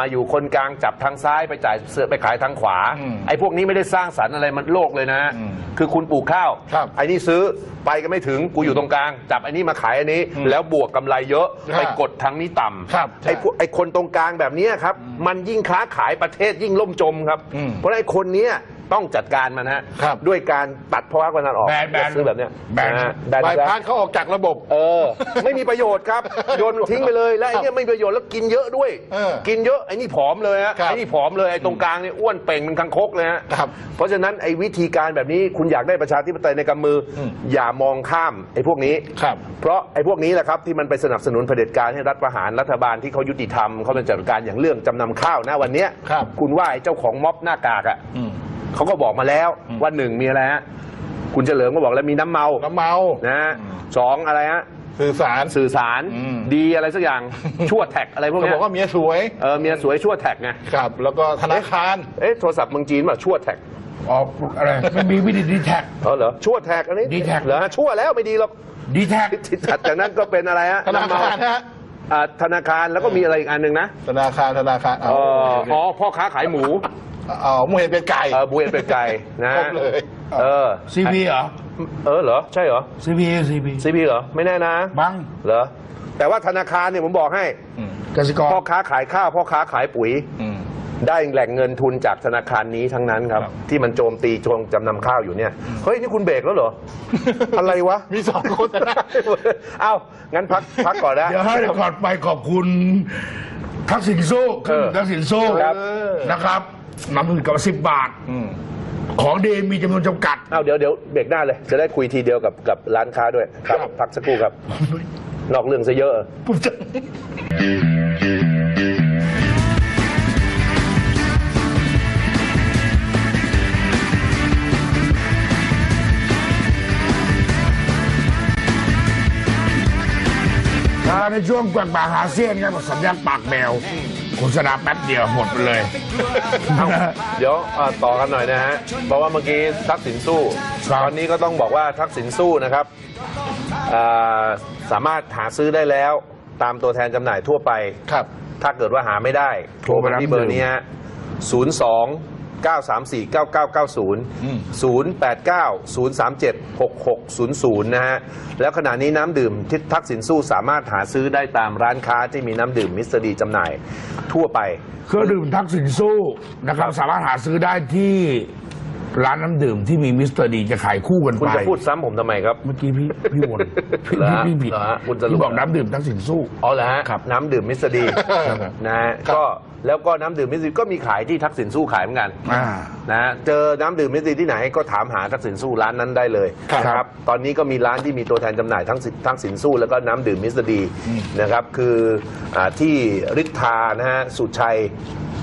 มาอยู่คนกลางจับทางซ้ายไปจ่ายเสือไปขายทางขวา อืมไอ้พวกนี้ไม่ได้สร้างสรรค์อะไรมันโลกเลยนะ อืมคือคุณปลูกข้าว ครับไอ้นี่ซื้อไปก็ไม่ถึงกูอยู่ตรงกลาง จับไอ้นี่มาขายอันนี้ อืมแล้วบวกกำไรเยอะครับไปกดทางนี้ต่ำครับไอ้พวกไอ้คนตรงกลางแบบเนี้ยครับ มันยิ่งค้าขายประเทศยิ่งล่มจมครับ อืม เพราะฉะนั้นไอ้คนเนี้ย ต้องจัดการมันฮะครับ ด้วยการตัดภาวะกันออกแบนแบนซื้อแบบเนี้ยแบนนะฮะแบนบายซะพาสเขาออกจากระบบ เออ ไม่มีประโยชน์ครับ โยนทิ้งไปเลยแล้วไอ้เนี่ยไม่มีประโยชน์แล้วกินเยอะด้วย เออกินเยอะไอ้นี่ผอมเลยฮะครับไอ้นี่ผอมเลยไอ้ตรงกลางเนี่ยอ้วนเป่งเป็นคังคกเลยฮะครับเพราะฉะนั้นไอ้วิธีการแบบนี้คุณอยากได้ประชาธิปไตยในกำมืออม อย่ามองข้ามไอ้พวกนี้ ครับ เพราะไอ้พวกนี้แหละครับที่มันไปสนับสนุนเผด็จการให้รัฐประหารรัฐบาลที่เขายุติธรรมเขาเป็นจัดการอย่างเรื่องจำนำข้าวนะวันเนี้ยครับ คุณว่าไอ้เจ้าของม็อบหน้ากากอะอืม เขาก็บอกมาแล้วว่าหนึ่งมีอะไรฮะคุณเฉลิมก็บอกแล้วมีน้ำเมาน้ำเมานะฮะสองอะไรฮะสื่อสาร สื่อสารอืม ดีอะไรสักอย่าง ชั่วแท็กอะไรพวกเขาเนี้บอยกว่าเมียสวยเออเมียสวยชั่วแท็กไงครับ แล้วก็ธนาคาร เอ๊ะโทรศัพท์เมืองจีนป่ะชั่วแท็กออกอะไรไม่มีวิธีดีแท็ก เออเหรอชั่วแท็กอันนี้ D-Tag เหรอฮะชั่วแล้วไม่ดีหรอกดีแท็กถัดจากนั้นก็เป็นอะไรฮะธนาคารฮะอ่าธนาคารแล้วก็มีอะไรอีกอันหนึ่งนะธนาคารธนาคารเอออ๋อพ่อค้าขายหมู เอาหมูเห็ดเป็นไก่ เออบุเอนเป็ดไก่นะครบเลย เออซีพีเหรอ เออเหรอ ใช่เหรอซีพีซีพีซีพีเหรอ ไม่แน่นะ บังเหรอ แต่ว่าธนาคารเนี่ยผมบอกให้ อืมกสิกร พ่อค้าขายข้าวพ่อค้าขายปุ๋ย อืม ได้แหล่งเงินทุนจากธนาคารนี้ทั้งนั้นครับ ครับ ที่มันโจมตีโจงจำนำข้าวอยู่เนี่ย เฮ้ย นี่คุณเบรกแล้วเหรอ อะไรวะ มีสองคนนะเอ้า งั้นพักพักก่อนนะ เดี๋ยวให้ก่อนไปขอบคุณทักษิณสู้เออ ทักษิณสู้ครับ นะครับ นำทุนกับสิบบาทอืมของดีมีจำนวนจำกัด เอ้าเดี๋ยวเดี๋ยวเบรกหน้าเลย จะได้คุยทีเดียวกับกับร้านค้าด้วยครับ ครับ พักสักครู่ครับ นอกเรื่องซะเยอะ ผมจะถ้าในช่วงแกว่งป่าหาเสี้ยนครับสัญญาณปากแมวโฆษณาแป๊บเดียวหมดไปเลยเดี๋ยวเอ่อต่อกันหน่อยนะฮะ เพราะว่าเมื่อกี้ทักษิณสู้ ครับ ตอนนี้ก็ต้องบอกว่าทักษิณสู้นะครับอ่าสามารถหาซื้อได้แล้ว ตามตัวแทนจำหน่ายทั่วไป ครับ ถ้าเกิดว่าหาไม่ได้โทรมาที่เบอร์นี้ฮะ 02 934 9990อืม089 037 6600 นะฮะ แล้วขณะนี้น้ำดื่มทิศทักษิณสู้สามารถหาซื้อได้ตามร้านค้าที่มีน้ำดื่มมิสเตอร์ดีจำหน่ายทั่วไป เครื่องดื่มทักษิณสู้นะครับสามารถหาซื้อได้ที่ร้านน้ำดื่มที่มีมิสเตอร์ดีจะขายคู่กันคุณไปจะพูดซ้ำผมทำไมครับ เมื่อกี้พี่พี่วนพี่เหรอฮะพี่ผิดเหรอฮะคุณสรุปพี่บอกน้ำดื่มทักษิณสู้ อ๋อเหรอฮะครับน้ำดื่มมิสเตอร์ดีครับนะฮะก็ แล้วก็น้ำดื่มมิสเตอร์ดีก็มีขายที่ทักษิณสู้ขายเหมือนกันอ่า นะฮะเจอน้ำดื่มมิสเตอร์ดีที่ไหนก็ถามหาทักษิณสู้ร้านนั้นได้เลยครับ นะครับตอนนี้ก็มีร้านที่มีตัวแทนจำหน่ายทั้งสิทั้งสินสู้แล้วก็น้ำดื่มมิสเตอร์ดีนะครับคืออาที่ริทานะฮะสุชัย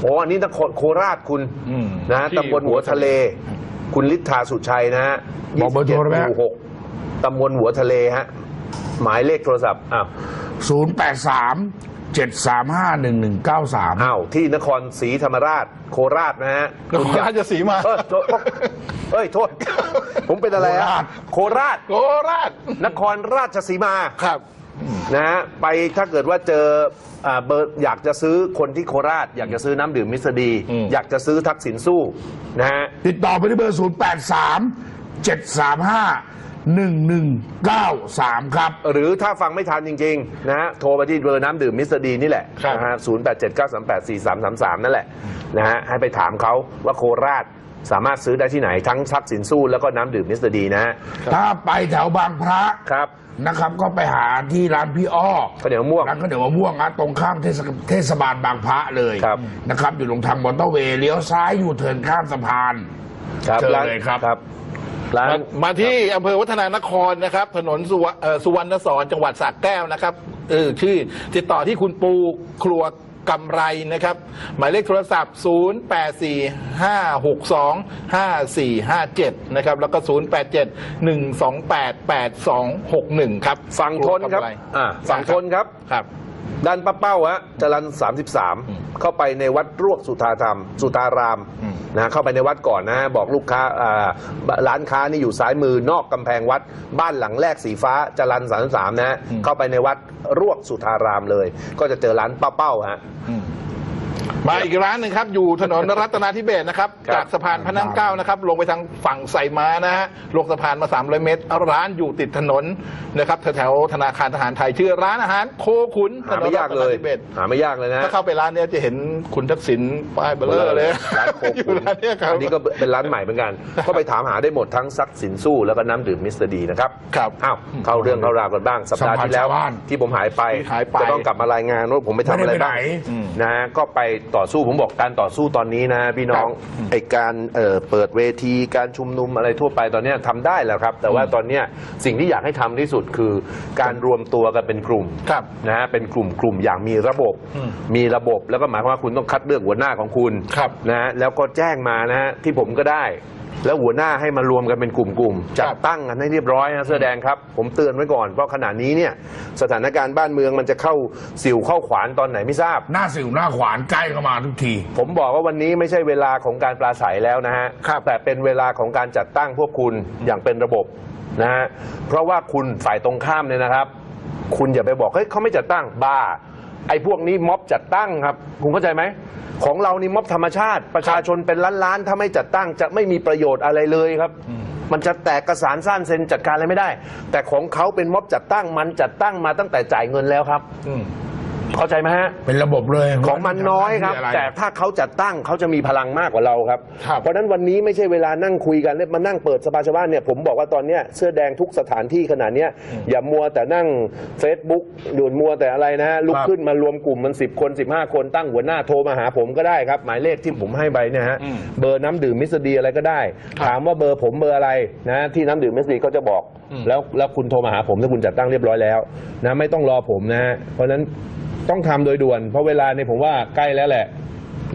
โอ้อันนี้นครโคราชคุณอืมนะฮะที่ ตำบลหัวทะเล คุณลิทาสุชัยนะฮะบอกเบอร์โทรได้ไหม27หมู่หกตำบลหัวทะเลฮะหมายเลขโทรศัพท์อ้าวศูนย์แปดสาม เจ็ดสามห้าหนึ่งหนึ่งเก้าสาม อ้าวที่นครศรีธรรมราชโคราชนะฮะนครราชสีมา เออโทษเอ้ยโทษ ผมเป็นอะไรฮะโคราช โคราช นครราชสีมาครับ นะฮะไปถ้าเกิดว่าเจออ่าเบอร์อยากจะซื้อคนที่โคราช อยากจะซื้อน้ำดื่มมิสเตอร์ดี อืม อยากจะซื้อทักษิณสู้นะฮะ ติดต่อไปที่เบอร์ศูนย์แปดสามเจ็ดสามห้า หนึ่งหนึ่งเก้าสามครับ หรือถ้าฟังไม่ทันจริงๆนะฮะโทรไปที่เบอร์น้ำดื่มมิสเตอร์ดีนี่แหละครับนะฮะศูนย์แปดเจ็ดเก้าสามแปดสี่สามสามสามนั่นแหละนะฮะให้ไปถามเขาว่าโคราชสามารถซื้อได้ที่ไหนทั้งทักษิณสู้แล้วก็น้ำดื่มมิสเตอร์ดีนะฮะถ้าไปแถวบางพระครับนะครับ ก็ไปหาที่ร้านพี่อ้อ ข้าวเหนียวมะม่วง ร้านข้าวเหนียวมะม่วงนะตรงข้ามเทศเทศบาลบางพระเลยครับ นะครับ อยู่ตรงทางมอเตอร์เวย์เลี้ยวซ้ายอยู่เทิร์นข้ามสะพาน ครับเชิญร้านเลยครับ ครับ ร้านมามาที่อำเภอวัฒนานครนะครับ ถนนสุวรรณเอ่อสุวรรณสอนจังหวัดสระแก้วนะครับเออชื่อติดต่อที่คุณปูครัวกำไรนะครับ หมายเลขโทรศัพท์ 0845625457 นะครับ แล้วก็ 0871288261 ครับ ฝั่งทนครับกำไรอ่าฝั่งทนครับ ครับ ด้านป้าเป้าฮะจรัน33 เข้าไปในวัดรวกสุธาธรรม สุธารามอืมนะเข้าไปในวัดก่อนนะ บอกลูกค้าอ่าร้านค้านี่อยู่ซ้ายมือนอกกำแพงวัด บ้านหลังแรกสีฟ้าจรัน33 นะฮะเข้าไปในวัดรวกสุธารามเลย ก็จะเจอร้านป้าเป้าฮะอื มมาอีกร้านหนึ่งครับ อยู่ถนนรัตนาธิเบศรนะครับ ครับจากสะพานพระนั่งเกล้านะครับ ลงไปทางฝั่งไซม้านะฮะลงสะพานมา 300 เมตร ร้านอยู่ติดถนนนะครับแถวๆธนาคารทหารไทยชื่อร้านอาหารโคขุนหาไม่ยากเลยถนนรัตนธิเบศรหาไม่ยากเลยนะถ้าเข้าไปร้านเนี้ยจะเห็นคุณทักษิณป้ายเบลเลอร์เลยร้านโคอยู่ขุนร้านเนี้ยครับอันนี้ก็เป็นร้านใหม่เหมือนกัน ก็ไปถามหาได้หมดทั้งซักสินสู้แล้วก็น้ำดื่มมิสเตอร์ดีนะครับ ครับ อ้าวเข้าเรื่องเข้าราวกันบ้างสัปดาห์ที่แล้ว สัมภาษณ์ชาวบ้านที่ผมหายไปที่หายไปจะต้องกลับมารายงานว่าผมไปทำอะไรบ้างไม่ได้ไปไหนอืมนะฮะก็ไปต่อสู้ผมบอกการต่อสู้ตอนนี้นะพี่น้องครับไอการเอ่อเปิดเวทีการชุมนุมอะไรทั่วไปตอนเนี้ยทำได้แล้วครับ แต่ว่าตอนเนี้ยสิ่งที่อยากให้ทำที่สุดคือ การรวมตัวกันเป็นกลุ่มครับนะฮะเป็นกลุ่มกลุ่มอย่างมีระบบ อืมมีระบบแล้วก็หมายความว่าคุณต้องคัดเลือกหัวหน้าของคุณครับ นะฮะแล้วก็แจ้งมานะฮะที่ผมก็ได้ แล้วหัวหน้าให้มารวมกันเป็นกลุ่มๆจัดตั้งกันให้เรียบร้อยนะเสื้อแดงครับ ผมเตือนไว้ก่อนเพราะขณะนี้เนี่ยสถานการณ์บ้านเมืองมันจะเข้าสิวเข้าขวานตอนไหนไม่ทราบ หน้าสิวหน้าขวานใกล้เข้ามาทุกที ผมบอกว่าวันนี้ไม่ใช่เวลาของการปราศัยแล้วนะฮะครับแต่เป็นเวลาของการจัดตั้งพวกคุณอย่างเป็นระบบนะฮะเพราะว่าคุณฝ่ายตรงข้ามเนี่ยนะครับ คุณอย่าไปบอกเฮ้ยเขาไม่จัดตั้งบ้าไอ้พวกนี้ม็อบจัดตั้งครับ คุณเข้าใจไหม ของเรานี่ม็อบธรรมชาติ ประชาชนเป็นล้านๆถ้าไม่จัดตั้งจะไม่มีประโยชน์อะไรเลยครับ มันจะแตกกระสานสั้นเซ็นจัดการอะไรไม่ได้ แต่ของเขาเป็นม็อบจัดตั้งมันจัดตั้งมาตั้งแต่จ่ายเงินแล้วครับอื เข้าใจไหมฮะ เป็นระบบเลยของมันน้อยครับะไแต่ถ้าเขาจัดตั้งเขาจะมีพลังมากกว่าเราครับครับเพราะฉะนั้นวันนี้ไม่ใช่เวลานั่งคุยกันแล้วมานั่งเปิดสภาชาวบ้านเนี่ยผมบอกว่าตอนเนี้ยเสื้อแดงทุกสถานที่ขนาดเนี้ยอย่ามัวแต่นั่ง Facebook ดูดมัวแต่อะไรนะฮะลุกครับขึ้นมารวมกลุ่มมัน 10 คน 15 คนตั้งหัวหน้าโทรมาหาผมก็ได้ครับ หมายเลขที่ผมให้ไปเนี่ยฮะอืมเบอร์น้ำดื่มมิสดีอะไรก็ได้ครับถามว่าเบอร์ผมเบอร์อะไรนะที่น้ำดื่มมิสดีเขาจะบอกอืมแล้วแล้วคุณโทรมาหาผมถ้าคุณจัดตั้งเรียบร้อยแล้วนะไม่ต้องรอผมนะฮะเพราะฉะนั้น ต้องทำโดยด่วน เพราะเวลาเนี่ยผมว่าใกล้แล้วแหละ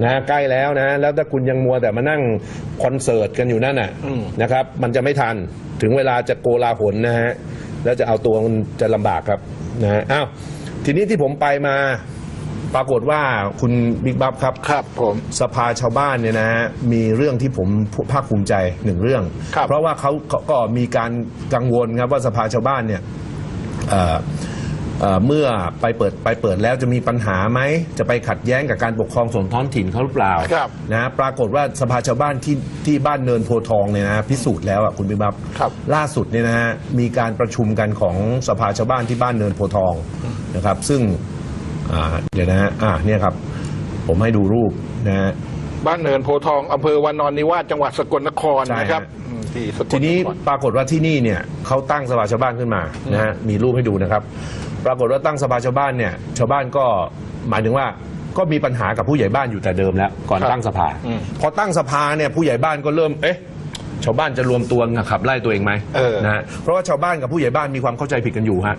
นะฮะใกล้แล้วนะ แล้วถ้าคุณยังมัวแต่มานั่งคอนเสิร์ตกันอยู่นั่นน่ะอืมนะครับ มันจะไม่ทันถึงเวลาจะโกลาหลนะฮะแล้วจะเอาตัวมันจะลำบากครับนะฮะอ้าวทีนี้ที่ผมไปมาปรากฏว่าคุณบิ๊กบัฟครับครับผมสภาชาวบ้านเนี่ยนะฮะมีเรื่องที่ผมภาคภูมิใจหนึ่งเรื่องครับเพราะว่าเขาเขาก็มีการกังวลครับว่าสภาชาวบ้านเนี่ย เอ่อเอ่อเมื่อไปเปิดไปเปิดแล้วจะมีปัญหาไหม จะไปขัดแย้งกับการปกครองส่วนท้องถิ่นเขาหรือเปล่าครับ นะฮะปรากฏว่าสภาชาวบ้านที่ที่บ้านเนินโพธิ์ทองเนี่ยนะฮะพิสูจน์แล้วอะคุณบิ๊กบัฟครับ ล่าสุดเนี่ยนะฮะมีการประชุมกันของสภาชาวบ้านที่บ้านเนินโพธิ์ทองนะครับ ซึ่งอ่าเดี๋ยวนะฮะอ่าเนี่ยครับ ผมให้ดูรูปนะฮะ บ้านเนินโพธิ์ทองอำเภอวานอนนิวาสจังหวัดสกลนครใช่นะครับฮะอืมที่สกลทีนี้คร ปรากฏว่าที่นี่เนี่ยเขาตั้งสภาชาวบ้านขึ้นมานะฮะมีรูปให้ดูนะครับ ปรากฏว่าตั้งสภาชาวบ้านเนี่ยชาวบ้านก็หมายถึงว่าก็มีปัญหากับผู้ใหญ่บ้านอยู่แต่เดิมแล้ว ก่อนครับตั้งสภาอืมพอตั้งสภาเนี่ยผู้ใหญ่บ้านก็เริ่มเอ๊ะชาวบ้านจะรวมตัวขับไล่ตัวเองไหมเออนะฮะเพราะว่าชาวบ้านกับผู้ใหญ่บ้านมีความเข้าใจผิดกันอยู่ฮะ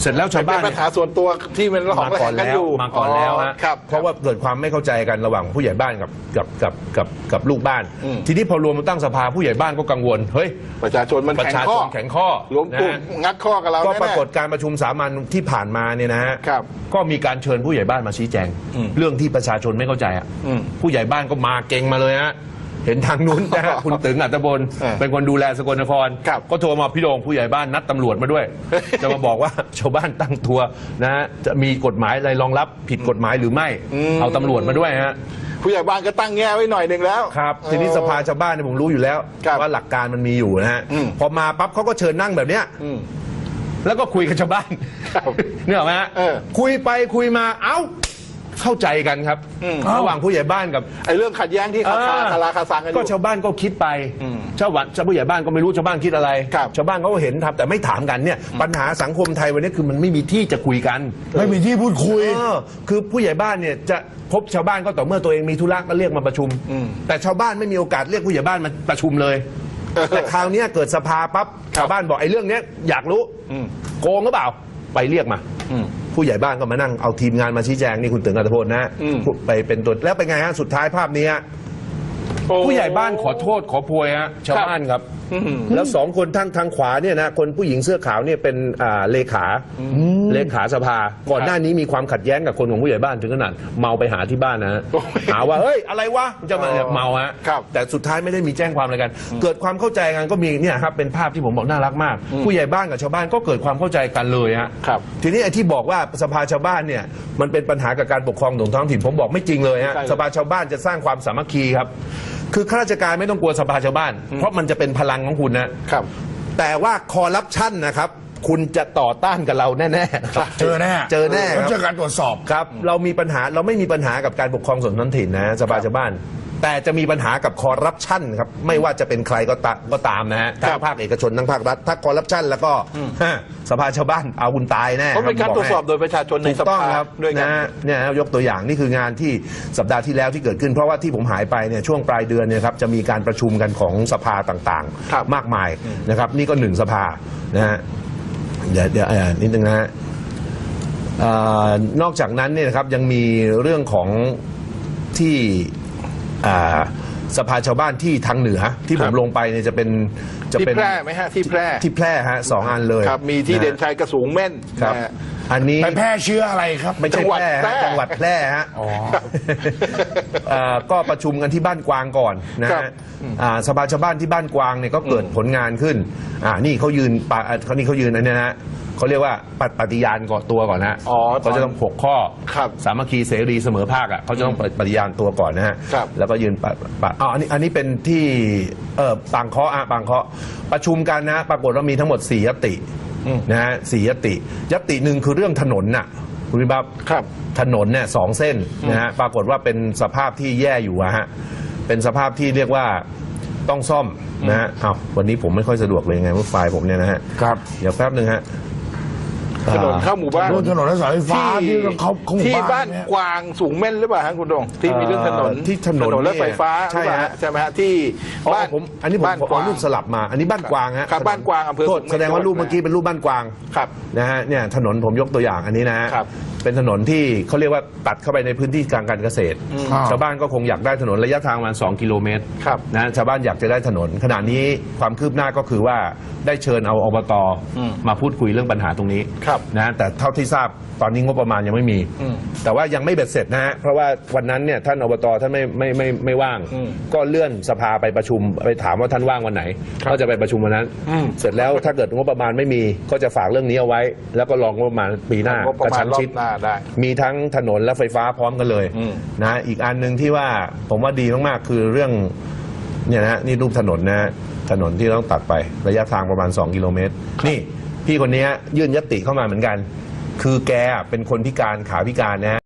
เสร็จแล้วชาวเป็บ้านนปัเนี่ญยหาส่วนตัวที่มันระหองมาระก่แหอนงกันแล้อวยู่มาก่อนแล้วฮะ ครับ เพราะว่าเกิดความไม่เข้าใจกันระหว่างผู้ใหญ่บ้านกับกับกับกับกับลูกบ้าน อืม ทีนี้พอรวมมาตั้งสภาผู้ใหญ่บ้านก็กังวลเฮ้ยประชาชนมันประแข็งชาข้ชอนแข็งข้อรวมกลุ่มนะฮะงัดข้อกับเราก็แน่ๆ ปรากฏการประชุมสามัญที่ผ่านมาเนี่ยนะฮะครับก็มีการเชิญผู้ใหญ่บ้านมาชี้แจง อืมเรื่องที่ประชาชนไม่เข้าใจอะอืม ผู้ใหญ่บ้านก็มาเก่งมาเลยฮะ เห็นทางนู้นนะฮะ คุณตึงอัตบลเออเป็นคนดูแลสกลนคร ครับก็โทรมาพี่โดงผู้ใหญ่บ้านนัดตำรวจมาด้วย จะมาบอกว่า ชาวบ้านตั้งทัวร์นะฮะจะมีกฎหมายอะไรรองรับผิดกฎหมายหรือไม่ อืม เอาตำรวจมาด้วยฮะ ผู้ใหญ่บ้านก็ตั้งแง่ไว้หน่อยหนึ่งแล้ว ครับทีนี้สภาชาวบ้านเนี่ยผมรู้อยู่แล้ว ครับว่าหลักการมันมีอยู่นะฮะอืม พอมาปั๊บเขาก็เชิญนั่งแบบเนี้ยอืม แล้วก็คุยกับชาวบ้านครับเนี่ยหรอกไหมฮะเออคุยไปคุยมาเอ้า เข้าใจกันครับอืมระหว่างผู้ใหญ่บ้านกับ ไอ้เรื่องขัดแย้งที่คาคาเออคาราคาซังกันอก็ยู่ ชาวบ้านก็คิดไปอืมชาวบ้านชาวผู้ใหญ่บ้านก็ไม่รู้ชาวบ้านคิดอะไร ครับชาวบ้านเขาก็เห็นทำแต่ไม่ถามกันเนี่ยปัญหาสังคมไทยวันนี้คือมันไม่มีที่จะคุยกันไม่มีที่พูดคุย เออคือผู้ใหญ่บ้านเนี่ยจะพบชาวบ้านก็ต่อเมื่อตัวเองมีธุระก็เรียกมาประชุม อืม แต่ชาวบ้านไม่มีโอกาสเรียกผู้ใหญ่บ้านมาประชุมเลย แต่คราวเนี้ยเกิดสภาปั๊บชาวบ้านบอกไอ้เรื่องเนี้ยอยากรู้อืมโกงหรือเปล่าไปเรียกมาอืม ผู้ใหญ่บ้านก็มานั่งเอาทีมงานมาชี้แจงนี่คุณตึงอัตพลนะฮะอืม ไปเป็นตัวแล้วเป็นไงฮะสุดท้ายภาพนี้ฮะโอ้ ผู้ใหญ่บ้านขอโทษขอโพยฮะชาวบ้านครับอืมแล้วสองคนทางทางขวาเนี่ยนะคนผู้หญิงเสื้อขาวเนี่ยเป็นอ่าเลขาเลขาสภา ก่อนหน้านี้มีความขัดแย้งกับคนของผู้ใหญ่บ้านถึงขนาดเมาไปหาที่บ้านนะฮะโอ้ยหาว่าเฮ้ยอะไรวะจะมาอ๋อเมาฮะครับ แต่สุดท้ายไม่ได้มีแจ้งความอะไรกัน เกิดความเข้าใจกันก็มีเนี่ยครับเป็นภาพที่ผมบอกน่ารักมาก ผู้ใหญ่บ้านกับชาวบ้านก็เกิดความเข้าใจกันเลยฮะ ครับ ทีนี้ไอ้ที่บอกว่าสภาชาวบ้านเนี่ยมันเป็นปัญหากับการปกครองของท้องถิ่นผมบอกไม่จริงเลยฮะใช่เลย สภาชาวบ้านจะสร้างความสามัคคีครับ คือข้าราชการไม่ต้องกลัวสภาชาวบ้าน เพราะมันจะเป็นพลังของคุณนะ ครับ แต่ว่าคอร์รัปชันนะครับ คุณจะต่อต้านกับเราแน่ๆครับเจอแน่เจอแน่คแล้วรับเจอการตรวจสอบ ครับ เรามีปัญหาเราไม่มีปัญหากับการปกครองส่วนท้องถิ่นนะสภาชาวบ้าน แต่จะมีปัญหากับคอร์รัปชันครับ ไม่ว่าจะเป็นใครก็ตาก็ตามนะฮะทั้งภาคเอกชนทั้งภาครัฐ ถ้าคอร์รัปชันแล้วก็ฮะสภาชาวบ้านเอาคุณตายแน่เพราะเป็นการคบตรวจสอบให้โดยประชาชนในถูกสต้องภาครับด้วยกันนะฮะเนี่ยนะยกตัวอย่างนี่คืองานที่สัปดาห์ที่แล้วที่เกิดขึ้น เพราะว่าที่ผมหายไปเนี่ยช่วงปลายเดือนเนี่ยครับจะมีการประชุมกันของสภาต่างครับ ๆ มากมายนะครับ นี่ก็หนึ่งสภานะฮะเดี๋ยวเดี๋ยวเอ่อนิดนึงนะฮะเอ่อนอกจากนั้นเนี่ยนะครับยังมีเรื่องของที่ อ่าสภาชาวบ้านที่ทางเหนือที่ผมครับลงไปเนี่ยจะเป็นจะที่เป็นแพร่ไหมฮะที่แพร่ที่แพร่ฮะสองอันเลยครับมีที่ะฮะเด่นชัยกระสูงเม่นครับนะฮะ อันนี้ ไปแพร่เชื้ออะไรครับ ไม่ใช่จังหวัดแพร่ฮะแพร่จังหวัดแพร่ฮะอ๋อเอ่อก็ประชุมกันที่บ้านกวางก่อนนะครับฮะอ่าสภาชาวบ้านที่บ้านกวางเนี่ยก็เกิดผลงานขึ้น อ่านี่เขายืนปะอ่าเขานี่เขายืนอันเนี้ยนะฮะ เขาเรียกว่าปฏิปฏิญาณก่อนตัวก่อนนะฮะอ๋อเขาจะต้องหกข้อครับสามัคคีเสรีเสมอภาคอะเขาจะต้องปฏิญาณตัวก่อนนะฮะครับแล้วก็ยืนปะปะอ๋ออันนี้อันนี้เป็นที่เออปางเคาะอะปางเคาะประชุมกันนะ ปรากฏว่ามีทั้งหมดสี่ยติอืม นะฮะสี่ยติยติหนึ่งคือเรื่องถนนน่ะคุณพิบับ ครับ ถนนเนี่ยสองเส้นนะฮะปรากฏว่าเป็นสภาพที่แย่อยู่อะฮะเป็นสภาพที่เรียกว่าต้องซ่อมนะฮะอ้าววันนี้ผมไม่ค่อยสะดวกเลยไงว่าไฟล์ผมเนี่ยนะฮะครับ เดี๋ยวแป๊บหนึ่งฮะ ถนนเข้าหมู่บ้านบนถนนและเสาไฟฟ้าที่เขาเขาหมู่ที่บ้าบ้านนเนี่ยกวางสูงเม่นหรือเปล่าฮะคุณดงที่มีเรื่องถนนเอ่อที่ถนนและเนี่ยไฟฟ้าใช่หรือเปล่าฮะใช่ไหมฮะที่อ๋อบ้านผมอันนี้ผมบ้านขอกวาง รูปสลับมา อันนี้บ้านกวางฮะครับถนบ้านกวางอำเภอโทษสูงเม่นแสดงว่าจังหวัดรูปเมื่อกี้เป็นรูปบ้านกวางครับนะฮะเนี่ยถนนผมยกตัวอย่างอันนี้นะฮะครับเป็นถนนที่เขาเรียกว่าตัดเข้าไปในพื้นที่การการเกษตรอ่าชาวบ้านก็คงอยากได้ถนนระยะทางประมาณ2กิโลเมตรครับนะชาวบ้านอยากจะได้ถนนขณะนี้ความคืบหน้าก็คือว่าได้เชิญเอาอบตอืมมาพูดคุยเรื่องปัญหาตรงนี้ ครับนะแต่เท่าที่ทราบตอนนี้งบประมาณยังไม่มี อืมแต่ว่ายังไม่เบ็ดเสร็จนะฮะเพราะว่าวันนั้นเนี่ยท่านอบตท่านไม่ไม่ไม่ไม่ว่าง อืมก็เลื่อนสภาไปประชุมไปถามว่าท่านว่างวันไหนครับก็จะไปประชุมวันนั้น อืม เสร็จแล้วถ้าเกิดงบประมาณไม่มีก็จะฝากเรื่องนี้เอาไว้ แล้วก็รองงบประมาณปีหน้างบประกระมาณชั้นรอชิด บหน้าได้ มีทั้งถนนและไฟฟ้าพร้อมกันเลยอืม นะ อีกอันหนึ่งที่ว่าผมว่าดีมาก ๆ คือเรื่องเนี่ยนะนี่รูปถนนนะฮะถนนที่ต้องตัดไประยะทางประมาณ 2 กิโลเมตร นี่ พี่คนนี้ยื่นยติเข้ามาเหมือนกัน คือแกเป็นคนพิการขาพิการนะฮะ